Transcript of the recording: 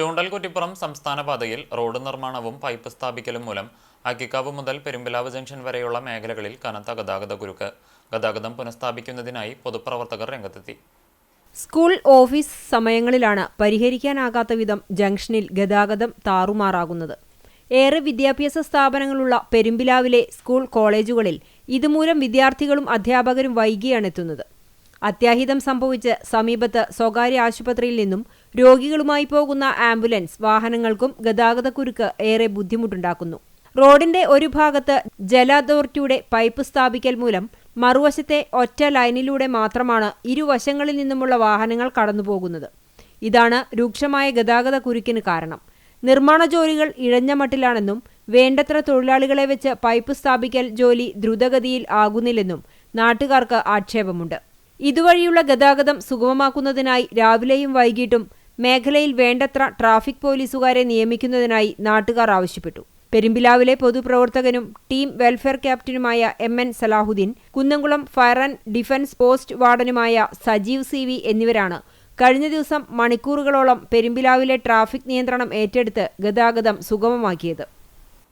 ചൂണ്ടൽ കുറ്റിപ്പുറം സംസ്ഥാന പാതയിൽ റോഡ് നിർമ്മാണവും പൈപ്പ് സ്ഥാപിക്കലും മൂലം അക്കിക്കാവ് മുതൽ പെരുമ്പിലാവ് ജംഗ്ഷൻ വരെയുള്ള മേഖലകളിൽ കനത്ത ഗതാഗത കുരുക്ക്. ഗതാഗതം പുനഃസ്ഥാപിക്കുന്നതിനായി പൊതുപ്രവർത്തകർ രംഗത്തെത്തി. സ്കൂൾ ഓഫീസ് സമയങ്ങളിലാണ് പരിഹരിക്കാനാകാത്ത വിധം ജംഗ്ഷനിൽ ഗതാഗതം താറുമാറാകുന്നത്. ഏറെ വിദ്യാഭ്യാസ സ്ഥാപനങ്ങളുള്ള പെരുമ്പിലാവിലെ സ്കൂൾ കോളേജുകളിൽ ഇതുമൂലം വിദ്യാർത്ഥികളും അധ്യാപകരും വൈകിയാണ് എത്തുന്നത്. അത്യാഹിതം സംഭവിച്ച് സമീപത്ത് സ്വകാര്യ ആശുപത്രിയിൽ നിന്നും രോഗികളുമായി പോകുന്ന ആംബുലൻസ് വാഹനങ്ങൾക്കും ഗതാഗതക്കുരുക്ക് ഏറെ ബുദ്ധിമുട്ടുണ്ടാക്കുന്നു. റോഡിന്റെ ഒരു ഭാഗത്ത് ജല അതോറിറ്റിയുടെ പൈപ്പ് സ്ഥാപിക്കൽ മൂലം മറുവശത്തെ ഒറ്റ ലൈനിലൂടെ മാത്രമാണ് ഇരുവശങ്ങളിൽ നിന്നുമുള്ള വാഹനങ്ങൾ കടന്നുപോകുന്നത്. ഇതാണ് രൂക്ഷമായ ഗതാഗത കുരുക്കിന് കാരണം. നിർമ്മാണ ജോലികൾ ഇഴഞ്ഞ മട്ടിലാണെന്നും വേണ്ടത്ര തൊഴിലാളികളെ വെച്ച് പൈപ്പ് സ്ഥാപിക്കൽ ജോലി ദ്രുതഗതിയിൽ ആകുന്നില്ലെന്നും നാട്ടുകാർക്ക് ആക്ഷേപമുണ്ട്. ഇതുവഴിയുള്ള ഗതാഗതം സുഗമമാക്കുന്നതിനായി രാവിലെയും വൈകിട്ടും മേഖലയിൽ വേണ്ടത്ര ട്രാഫിക് പോലീസുകാരെ നിയമിക്കുന്നതിനായി നാട്ടുകാർ ആവശ്യപ്പെട്ടു. പെരുമ്പിലാവിലെ പൊതുപ്രവർത്തകനും team welfare ക്യാപ്റ്റനുമായ M N Salahuddin Kunnamkulam fire and defence post വാർഡനുമായ Sajeev C V എന്നിവരാണ് കഴിഞ്ഞ ദിവസം മണിക്കൂറുകളോളം പെരുമ്പിലാവിലെ ട്രാഫിക് നിയന്ത്രണം ഏറ്റെടുത്ത് ഗതാഗതം സുഗമമാക്കിയത്.